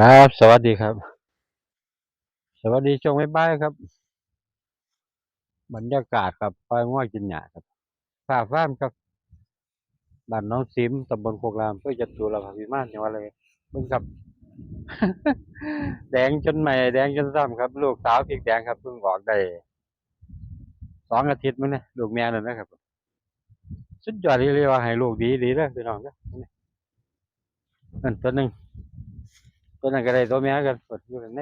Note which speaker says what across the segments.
Speaker 1: ครับ สวัสดีครับ สวัสดีช่วงบ่ายครับ บรรยากาศครับปลายง้อยกินหญ้าครับฟ้าฟ้ามครับบ้านน้องซิมตำบลโคกรามเพื่อจะตูเราพิมานจังหวัดเลยเบิ่งครับ แดงจนใหม่แดงจนซ้ำครับ ลูกสาวพริกแดงครับเพิ่งออกได้สองอาทิตย์มั้งนี่ยลูกแม่นั่นนะครับ สุดยอดเรียว่าให้ลูกดีดีเลยพี่น้องเด้อนั่นตัวหนึ่ง ตัวนั้นก็ได้ตัวแม่กันกดอยู่ใน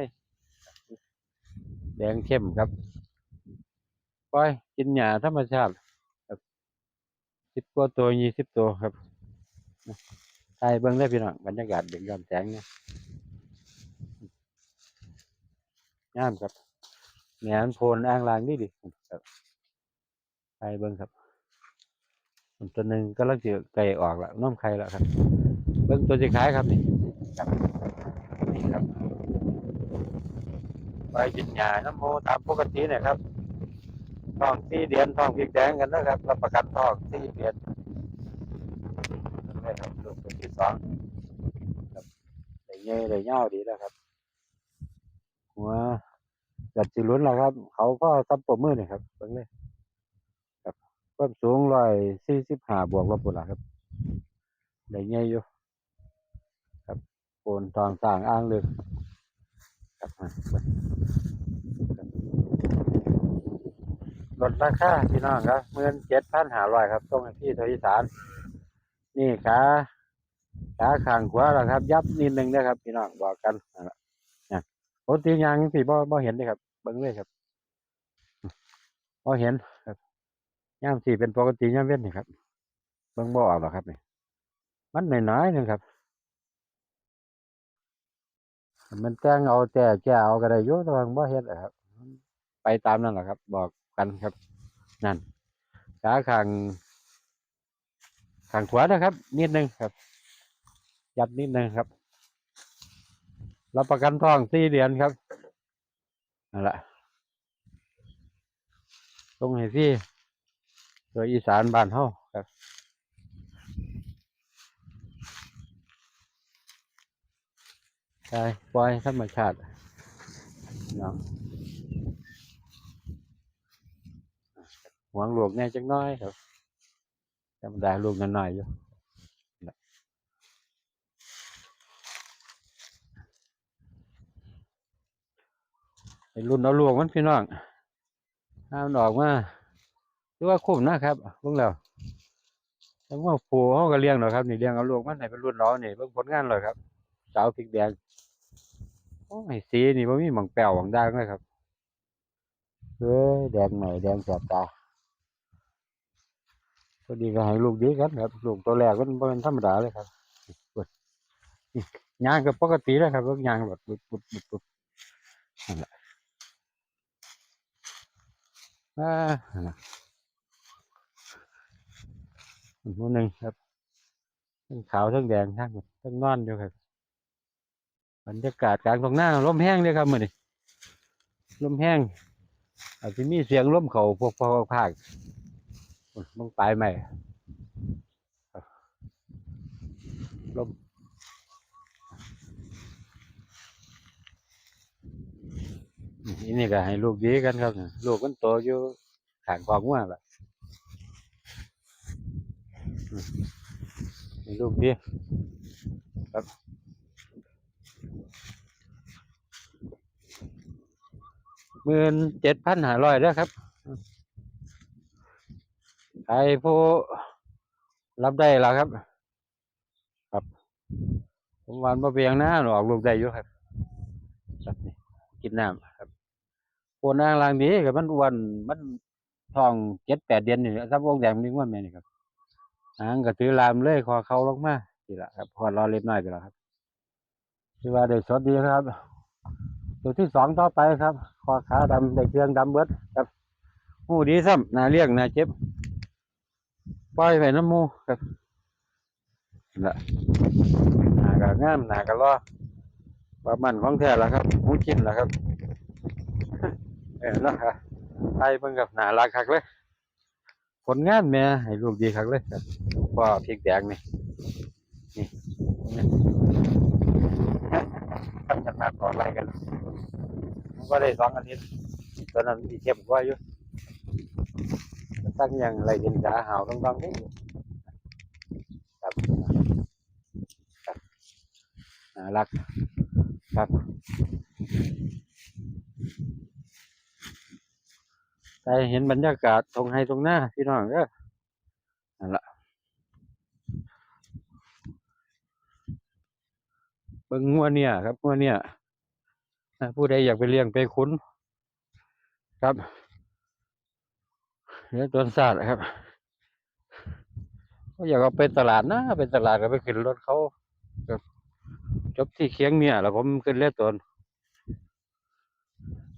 Speaker 1: แดงเข้มครับปล่อยกินหญ้าธรรมชาติครับสิบกว่าตัวยี่สิบตัวครับใช่เบิ่งได้พี่น้องบรรยากาศเด็กยามแสงเนี่ยงามครับแหนนโพนอ่างลางนี่ดิครับใช่เบิ่งครับตัวหนึ่งก็ลังจะไก่ออกล้วน้อมไข่ล้วครับ เบิ่งตัวจะขายครับนี่ครับ นี่ครับไปกินหญ้าน้ำโมตามปกติเนี่ยครับท้องสี่เดือนท้องพริกแดงกันนะครับรับประกันท้องสี่เดือนนี่ครับลูกตัวที่สองครับได้เงยได้เงาดีแล้วครับหัวจัดจิลุ้นแล้วครับ เขาก็ซับปมมือนี่ครับเบิ่งเลยครับความสูงร้อยสี่สิบห้าบวกลบปุ่นละครับได้เงยอยู่ โอนทองสร้างอ้างลึกครับมารับลดราคาพี่น้องครับเมื่อเจ็ดพันหาร้อยครับตรงที่ทวีสารนี่ขาขาข้างขวาแล้วครับ ยับนิดนึงนะครับ พี่น้องบอกกันนะโอ้ตีนยางสี่บ่บ่เห็นเลยครับเบิ้งเลยครับบ่เห็นครับย่ามสี่เป็นปกติย่ามเว้นนี่ครับเบิ้งบ่ออกหรอครับนี่มันหน้อยๆหนึงครับ มันแจ้งเอาแต่แก้เอาก็ได้อยู่แต่ว่าบ่เฮ็ดอะครับ ไปตามนั่นแหละครับ บอกกันครับ นั่นขาข้างข้างขวานะครับ นิดนึงครับ ยับนิดนึงครับรับประกันทองสี่เดือนครับนั่นแหละตรงไหนที่โดยอีสานบ้านเฮาครับ ใช่ปล่อยธรรมชาติเนาะหวงลูกแน่จังน้อยครับธรรมดาลูกน้อยๆอยู่นะไอ้รุ่นเอาลูกมันพี่น้องห้ามนออกมาหรือว่าคุ้มนะครับเบิ่งแล้วว่าผูเขาก็เลี้ยงหรอครับ นี่เลี้ยงเอาลูกมันให้เป็นรุ่นเรานี่เบิ่งผลงานเลยครับ สาวพริกแดงโอ้ยสีนี่บ่มีหม่องแป้วหม่องด่างเลยครับเอ้ยแดงใหน่แดงแสบตาพอดีก็ให้ลูกดีกันครับลูกตัวแรกมันเป็นธรรมดาเลยครับปิดย่างก็ปกติเลยครับย่างแบบปุดปุดปุดปุดนั่นแหละอ่าอันหนึ่งครับทั้งขาวทั้งแดงทั้งทั้งนอนอยู่ครับ บรรยากาศกลางตรงหน้าลมแห้งเลยครับมือนี้ลมแห้ง อาจจะมีเสียงลมเขาพวกพวกภาคมองปลายไหมลมนี่นี่ก็ให้ลูกดีกันครับ ลูกมันโตอยู่ข้างกองงัวล่ะให้ลูกดี หมื่นเจ็ดพันห้าร้อยแล้วครับใครผู้รับได้แล้วครับ ครับผมวันมาเพียงนะหนูออกลูกได้อยู่ครับครับนี่กินน้ำครับโคนอ่างลางนี้กับมันอ้วนมันทองเจ็ดแปดเดือนนี่ซับวงแดงมีง้วนแม่นี่ครับหางก็ถือลามเลยคอเขาลงมาทีละครับพอรอเล็บน้อยไปแล้วครับที่ว่าได้สดดีครับ ตัวที่สองต่อไปครับคอขาดำได้เครื่องดำเบิดครับหูดีซ้ำนาเลี้ยงนาเจ็บปล่อยไปน้ำมูครับนั่นละหนากะงามหนากะรอประมันของแท้ละครับหูกินละครับเออแล้วครับไทยเพิ่งกับหนารักคักเลยผลงานแม่ให้ลูกดีคักเลยครับพ่อพริกแดงนี่นี่ กันกันมาต่อไล่กันมันก็ได้สองอาทิตย์ตอนนั้นมีเข้มกว่าอยู่ตั้งยังไรเดินดาหาวต้องต้องนี่ครับจับน่ารักครับใจเห็นบรรยากาศตรงไฮตรงหน้าพี่น้องก็นั่นแหละเบิ่งงัวเนี่ย ครับงัวเนี่ยผู้ใดอยากไปเลี้ยงไปคุ้น ครับเนื้อตัวสัตว์ครับก็อยากเอาไปตลาดนะไปตลาดก็ไปขึ้นรถเขาจบที่เคียงเนี่ยแล้วผมขึ้นเลือตัว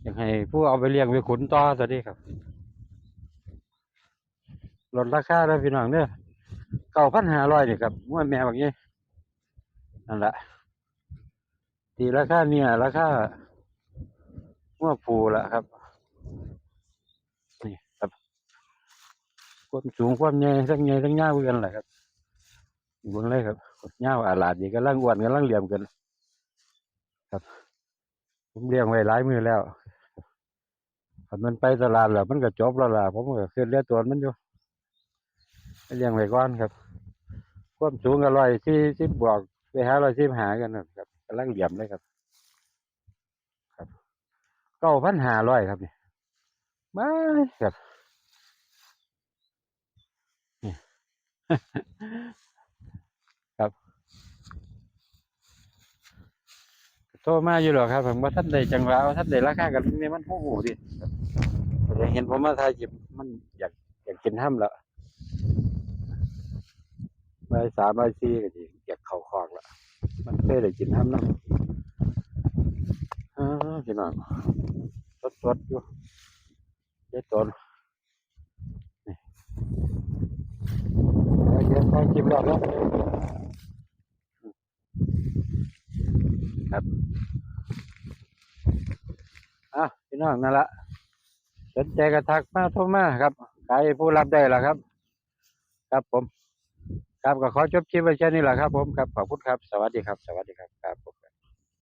Speaker 1: อยากให้ผู้เอาไปเลี้ยงไปขุนต่อสวัสดีครับลดราคาแล้วพี่น้องเนี่ยเก้าพันห้าร้อยนี่ครับม้วนแม่แบบนี้นั่นแหละ ตีราคาเนี่ยราคาม้วนผูละครับนี่ครับความสูงความใหญ่ทั้งใหญ่ทั้งยาวกันแหละครับบนเลยครับยาวอาลาดดีกำลังอ้วนกำลังเหลี่ยมกัน ครับ ผมเลี้ยงไว้หลายมือแล้วถ้ามันไปตลาดแล้วมันก็จบแล้วล่ะผมก็ขึ้นเลี้ยตัวมันอยู่เลี้ยงไว้ก่อนครับ ความสูงก็ร้อยที่สิบบวกไปหาร้อยสิบหากันนะครับ กำลังเหลี่ยมเลยครับ ครับเก้าพันห้าร้อยครับนี่มาครับครับโทรมาอยู่หรอครับ ผมว่าท่านใดจังหวะว่าท่านใดราคากันนี่มันโอ้โหดิครับแต่เห็นผมมาทายจิบมันอยากอยากกินห้ำละใบสามใบสี่ก็ดีอยากเข่าคลอกละ มันเคยได้กินห้ำเนาะอ้าวพี่น้องสดสดอยู่เด็ดตนนี่เดี๋ยวไปกินรอบแล้วอะพี่น้องนั่นละสนใจกระทักมาโทรมาครับใครผู้รับได้ละครับ ครับผม ครับก็ขอจบคลิปไว้แค่นี้แหละครับผมครับขอบคุณครับ สวัสดีครับ สวัสดีครับครับผม